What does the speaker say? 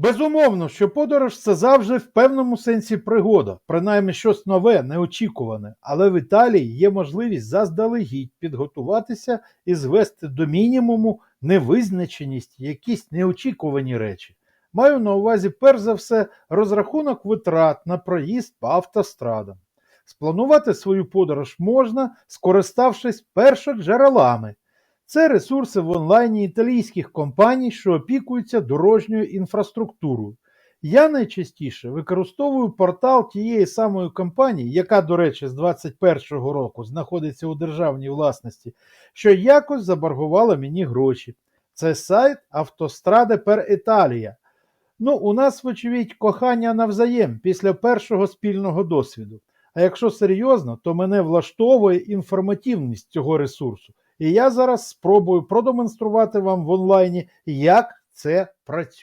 Безумовно, що подорож це завжди в певному сенсі пригода, принаймні щось нове, неочікуване. Але в Італії є можливість заздалегідь підготуватися і звести до мінімуму невизначеність, якісь неочікувані речі. Маю на увазі, перш за все, розрахунок витрат на проїзд по автострадам. Спланувати свою подорож можна, скориставшись першоджерелами. Це ресурси в онлайні італійських компаній, що опікуються дорожньою інфраструктурою. Я найчастіше використовую портал тієї самої компанії, яка, до речі, з 2021 року знаходиться у державній власності, що якось заборгувала мені гроші. Це сайт Автостраде пер Італія. Ну, у нас, вочевидь, кохання навзаєм після першого спільного досвіду. А якщо серйозно, то мене влаштовує інформативність цього ресурсу. І я зараз спробую продемонструвати вам в онлайні, як це працює.